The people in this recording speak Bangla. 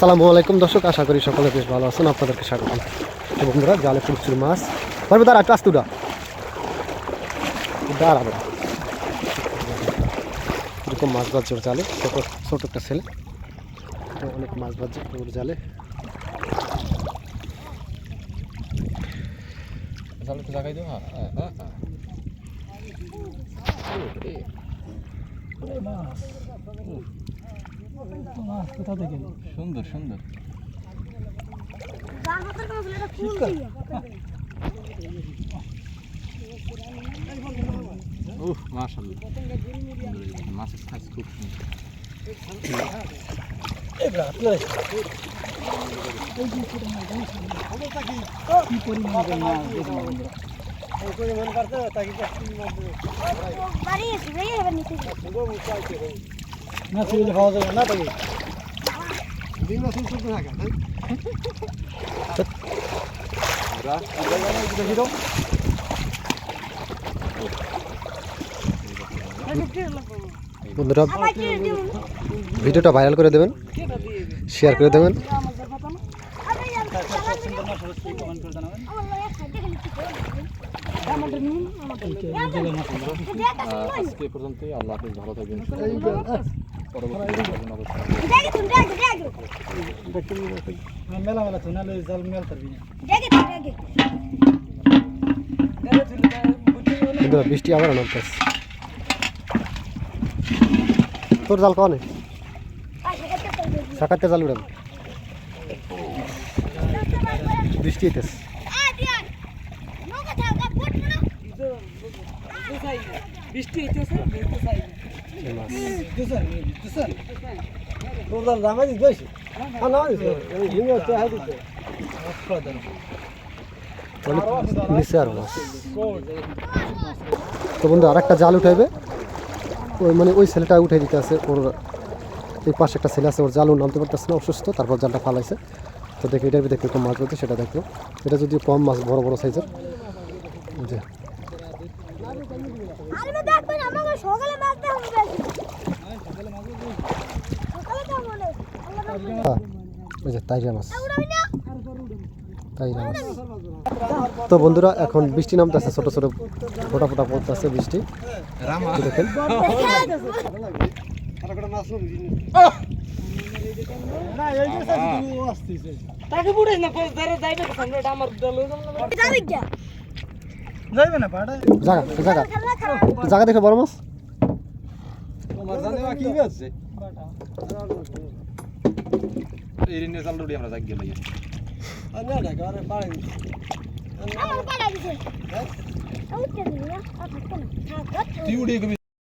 আসসালামু আলাইকুম দর্শক, আশা করি সকলে বেশ ভালো আছেন, আপনাদেরকে স্বাগত বন্ধুরা জালে প্রচুর মাছ পারবে দাঁড়া, একটু আসতে উড়া দাঁড়া দাঁড়া। এরকম মাছ বাজছে ওর জালে, ছোট ছোট একটা ছেলে। অনেক মাছ বাজছে ওর জালে। জালে একটু জাগাই হ্যাঁ হ্যাঁ। সুন্দর সুন্দর। উহ মাশাআল্লাহ। মাছের সাইজ খুব সুন্দর। বন্ধুরা ভিডিওটা ভাইরাল করে দেবেন শেয়ার করে দেবেন। আজকে পর্যন্তই আল্লাহ হাফেজ ভালো থাকবেন। পরবর্তী মেলা মেলা তো নাহলে জাল মেল পারবি না বৃষ্টি আবার নামতেছে। তোর জাল কনে? সাকাতে জাল উড়ান। বৃষ্টি হইতেছে। বৃষ্টি হইতেছে তোর জামা দিস বেশি। হ্যাঁ না দিস এই হিমে তো হাই দিস নিচে আর মাছ তো বন্ধু আর একটা জাল উঠাইবে। ওই মানে ওই ছেলেটা উঠাই দিতে আছে ওর এই পাশে একটা ছেলে আছে ওর জালও নামতে পারতেছে না অসুস্থ তারপর জালটা ফালাইছে। তো দেখি এটার ভিতরে একটু মাছ বলছে সেটা দেখব। এটা যদি কম মাছ বড় বড় সাইজের। যে। সকালে মাছতে হবে। ওই যে তো বন্ধুরা, এখন বৃষ্টি নামতেছে, ছোট ছোট ফোটা ফোটা পড়তেছে বৃষ্টি। দেখেন? জায়গা দেখে বড় মাছ? এই রিনে জাল উড়ি আমরা জাগিয়ে গেলে আর না ঢাকা আরে পাড়ে আমার পাড়া দিছে থাক তুই উড়ে গবি